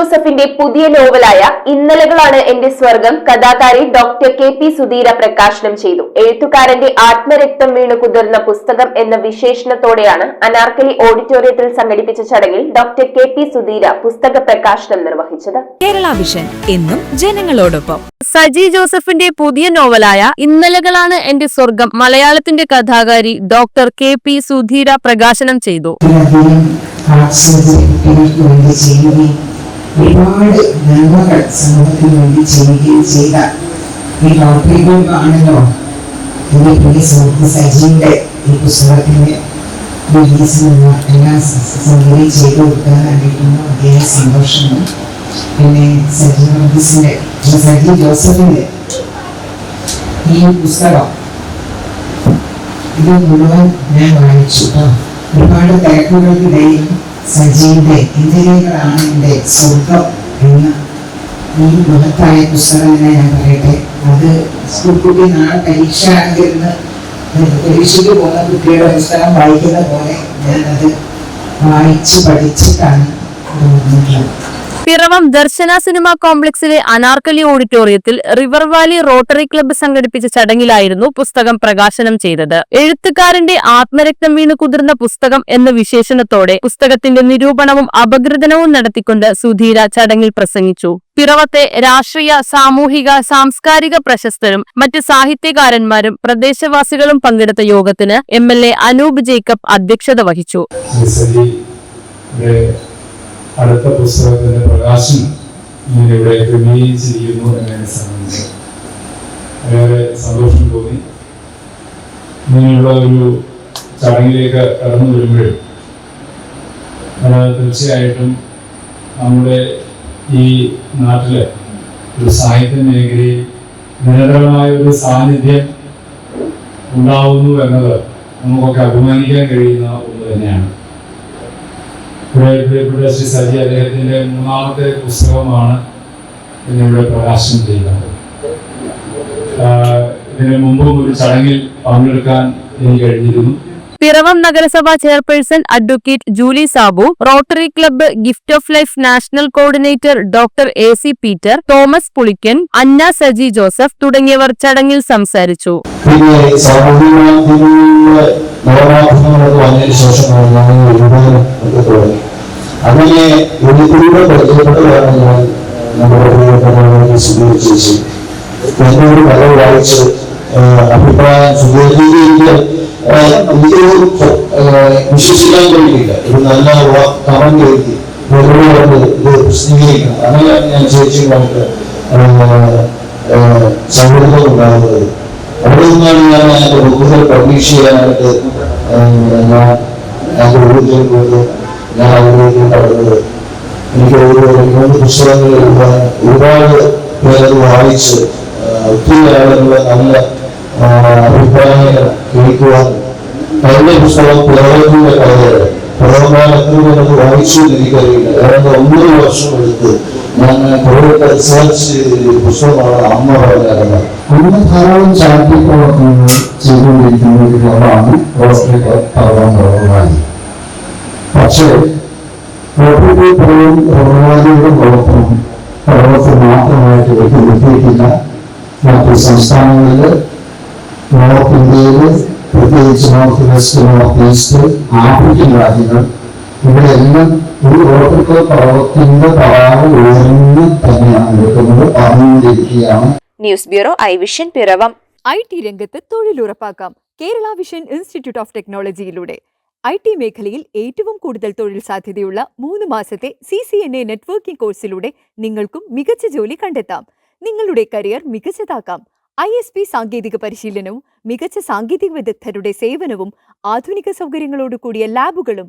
ജോസഫിന്റെ പുതിയ നോവലായ ഇന്നലകളാണ് എന്റെ സ്വർഗം കഥാകാരി ഡോക്ടർ കെ പി സുധീര പ്രകാശനം ചെയ്തു. എഴുത്തുകാരന്റെ ആത്മരക്തം വീണു കുതിർന്ന പുസ്തകം എന്ന വിശേഷണത്തോടെയാണ് അനാർക്കലി ഓഡിറ്റോറിയത്തിൽ സംഘടിപ്പിച്ച ചടങ്ങിൽ ഡോക്ടർ കെ പി സുധീര പുസ്തക പ്രകാശനം നിർവഹിച്ചത്. കേരള വിഷൻ എന്നും ജനങ്ങളോടൊപ്പം. സജി ജോസഫിന്റെ പുതിയ നോവലായ ഇന്നലകളാണ് എന്റെ സ്വർഗം മലയാളത്തിന്റെ കഥാകാരി ഡോക്ടർ കെ പി സുധീര പ്രകാശനം ചെയ്തു. ഒരുപാട് നന്മകൾ സമൂഹത്തിന് വേണ്ടി ചെയ്യുകയും ചെയ്ത ഈ ഡോക്ടറുകൾക്കാണല്ലോ എന്റെ പ്രിയ സുഹൃത്ത് സജിയുടെ ഈ പുസ്തകത്തിന്റെ റിലീസിനുള്ള എല്ലാ ചെയ്ത് കൊടുക്കാൻ കൊടുക്കാനായിട്ടുള്ള വലിയ സന്തോഷമുണ്ട്. പിന്നെ സജി വർഗീസിന്റെ സജി ജോസഫിന്റെ ഈ പുസ്തകം ഇത് മുഴുവൻ ഞാൻ വായിച്ചു. കേട്ടോ ഒരുപാട് തിരക്കുകൾക്കിടയിൽ സജീവിന്റെ ഇന്ദ്രിയങ്ങളാണെന്റെ സ്വർഗം എന്ന ഈ മഹത്തായ പുസ്തകം തന്നെ ഞാൻ പറയട്ടെ. അത് സ്കൂൾ കുട്ടി നാളെ പരീക്ഷ ആണെങ്കിലിന്ന് പരീക്ഷയ്ക്ക് പോകുന്ന കുട്ടിയുടെ പുസ്തകം വായിക്കുന്ന പോലെ ഞാനത് വായിച്ച് പഠിച്ചിട്ടാണ് ഇത് വന്നിട്ടുള്ളത്. പിറവം ദർശന സിനിമാ കോംപ്ലക്സിലെ അനാർക്കലി ഓഡിറ്റോറിയത്തിൽ റിവർ വാലി റോട്ടറി ക്ലബ്ബ് സംഘടിപ്പിച്ച ചടങ്ങിലായിരുന്നു പുസ്തകം പ്രകാശനം ചെയ്തത്. എഴുത്തുകാരന്റെ ആത്മരക്തം വീണ് കുതിർന്ന പുസ്തകം എന്ന വിശേഷണത്തോടെ പുസ്തകത്തിന്റെ നിരൂപണവും അപഗ്രഥനവും നടത്തിക്കൊണ്ട് സുധീര ചടങ്ങിൽ പ്രസംഗിച്ചു. പിറവത്തെ രാഷ്ട്രീയ സാമൂഹിക സാംസ്കാരിക പ്രശസ്തരും മറ്റ് സാഹിത്യകാരന്മാരും പ്രദേശവാസികളും പങ്കെടുത്ത യോഗത്തിന് M L A Anoop Jacob അധ്യക്ഷത വഹിച്ചു. അടുത്ത പുസ്തകത്തിന്റെ പ്രകാശനം ഇങ്ങനെ ഇവിടെ ക്രമീകരിച്ചിരിക്കുന്നു എന്നതിനെ സംബന്ധിച്ച്. ഏറെ സന്തോഷം തോന്നി. ഇങ്ങനെയുള്ള ഒരു ചടങ്ങിലേക്ക് കടന്നു വരുമ്പോഴും തീർച്ചയായിട്ടും നമ്മുടെ ഈ നാട്ടിലെ ഒരു സാഹിത്യ മേഖലയിൽ നിരന്തരമായ ഒരു സാന്നിധ്യം ഉണ്ടാവുന്നു എന്നത് നമുക്കൊക്കെ അഭിമാനിക്കാൻ കഴിയുന്ന ഒന്ന് തന്നെയാണ്. ഇവിടെ പ്രിയപ്പെട്ട ശ്രീ സജി അദ്ദേഹത്തിന്റെ മൂന്നാമത്തെ പുസ്തകമാണ് ഇന്നിവിടെ പ്രകാശനം ചെയ്യുന്നത്. ഇതിനു മുമ്പും ഒരു ചടങ്ങിൽ പങ്കെടുക്കാൻ എനിക്ക് കഴിഞ്ഞിരുന്നു. പിറവം നഗരസഭാ chairperson advocate Julie Sabu Rotary Club gift of life national coordinator doctor A C Peter Thomas Pulickan Anna Saji Joseph തുടങ്ങിയവർ ചടങ്ങിൽ സംസാരിച്ചു. നവമാധ്യമങ്ങളൊക്കെ വന്നതിന് ശേഷമാണ് എഴുതാനും ഒക്കെ തുടങ്ങി അങ്ങനെ എഴുത്തിലൂടെ പരിചയപ്പെട്ടതാണ് ഞാൻ നമ്മുടെ പ്രിയപ്പെട്ടവരെ എന്നോട് കഥ വായിച്ച് അഭിപ്രായം വിശ്വസിക്കാൻ കഴിയില്ല. ഒരു നല്ല കമന്റ് എഴുതി അങ്ങനെയാണ് ഞാൻ ചേച്ചിയുമായിട്ട് സൗഹൃദം ഉണ്ടാകുന്നത്. അവിടെ നിന്നാണ് ഞാൻ എന്റെ പബ്ലിഷ് ചെയ്യാനായിട്ട് എന്റെ ഊർജം കൊണ്ട് ഞാൻ അതിലേക്ക് കടന്നത് എനിക്ക് ഒരു മൂന്ന് പുസ്തകങ്ങൾ എഴുതാൻ ഒരുപാട് പേരത് വായിച്ച് ഒത്തിരി ആളുകളുടെ നല്ല അഭിപ്രായങ്ങൾ കേൾക്കുവാൻ കഴിഞ്ഞ പുസ്തകം പിറവത്തിന്റെ കഥകൾ പിറവന്മാർ എത്ര വായിച്ചു. എനിക്കറിയില്ല ഏതാണ്ട് ഒമ്പത് വർഷം എടുത്ത് ഞാൻ കൂടുതൽ റിസർച്ച് ചെയ്തൊരു പുസ്തകമാണ് അമ്മ പറഞ്ഞ കഥ അങ്ങനെ ധാരാളം ചാരിറ്റി പ്രവർത്തനങ്ങൾ ചെയ്തുകൊണ്ടിരിക്കുന്ന ഒരു ക്ലബാണ് റോട്ടറി പർവം പക്ഷേ റോട്ടറി പർവം റോഡുവാലിയുടെ പ്രവർത്തനം പർവത്തിൽ മാത്രമായിട്ട് വെട്ടി നിർത്തിയിട്ടില്ല. മറ്റ് സംസ്ഥാനങ്ങളിൽ നോർത്ത് ഇന്ത്യയിൽ പ്രത്യേകിച്ച് north west north east African രാജ്യങ്ങൾ ഇവിടെയെല്ലാം ഒരു റോട്ടറി ക്ലബ് പർവത്തിന്റെ പതാക ഉയർന്ന് തന്നെയാണ് എടുക്കുന്നത് പറഞ്ഞുകൊണ്ടിരിക്കുകയാണ് news bureau I Vision Piravam. I T രംഗത്ത് തൊഴിലുറപ്പാക്കാം. കേരള വിഷൻ ഇൻസ്റ്റിറ്റ്യൂട്ട് ഓഫ് ടെക്നോളജിയിലൂടെ. ഐ ടി മേഖലയിൽ ഏറ്റവും കൂടുതൽ തൊഴിൽ സാധ്യതയുള്ള മൂന്ന് മാസത്തെ C C N A networking കോഴ്സിലൂടെ നിങ്ങൾക്കും മികച്ച ജോലി കണ്ടെത്താം. നിങ്ങളുടെ കരിയർ മികച്ചതാക്കാം. ഐ എസ് പി സാങ്കേതിക പരിശീലനവും മികച്ച സാങ്കേതിക വിദഗ്ധരുടെ സേവനവും ആധുനിക സൗകര്യങ്ങളോട് കൂടിയ ലാബുകളും